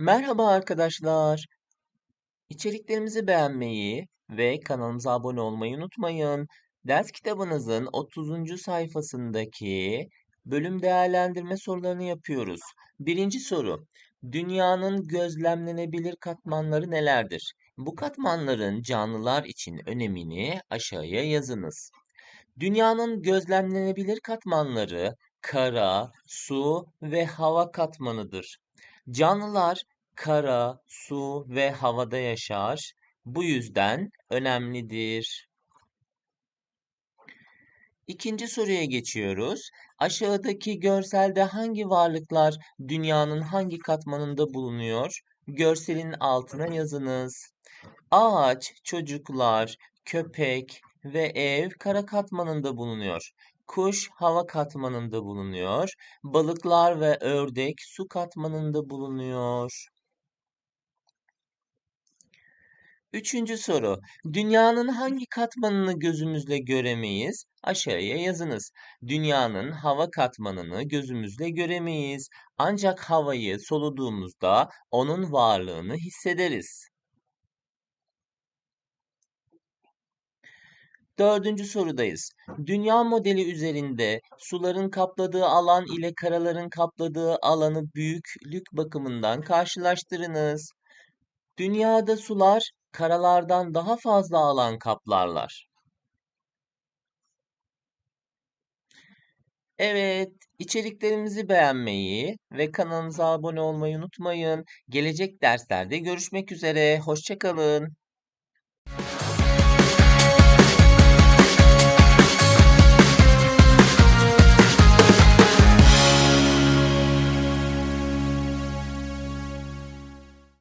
Merhaba arkadaşlar. İçeriklerimizi beğenmeyi ve kanalımıza abone olmayı unutmayın. Ders kitabınızın 30. sayfasındaki bölüm değerlendirme sorularını yapıyoruz. Birinci soru. Dünyanın gözlemlenebilir katmanları nelerdir? Bu katmanların canlılar için önemini aşağıya yazınız. Dünyanın gözlemlenebilir katmanları kara, su ve hava katmanıdır. Canlılar kara, su ve havada yaşar. Bu yüzden önemlidir. İkinci soruya geçiyoruz. Aşağıdaki görselde hangi varlıklar dünyanın hangi katmanında bulunuyor? Görselin altına yazınız. Ağaç, çocuklar, köpek ve ev kara katmanında bulunuyor. Kuş hava katmanında bulunuyor. Balıklar ve ördek su katmanında bulunuyor. Üçüncü soru. Dünyanın hangi katmanını gözümüzle göremeyiz? Aşağıya yazınız. Dünyanın hava katmanını gözümüzle göremeyiz. Ancak havayı soluduğumuzda onun varlığını hissederiz. Dördüncü sorudayız. Dünya modeli üzerinde suların kapladığı alan ile karaların kapladığı alanı büyüklük bakımından karşılaştırınız. Dünyada sular karalardan daha fazla alan kaplarlar. Evet, içeriklerimizi beğenmeyi ve kanalımıza abone olmayı unutmayın. Gelecek derslerde görüşmek üzere. Hoşça kalın.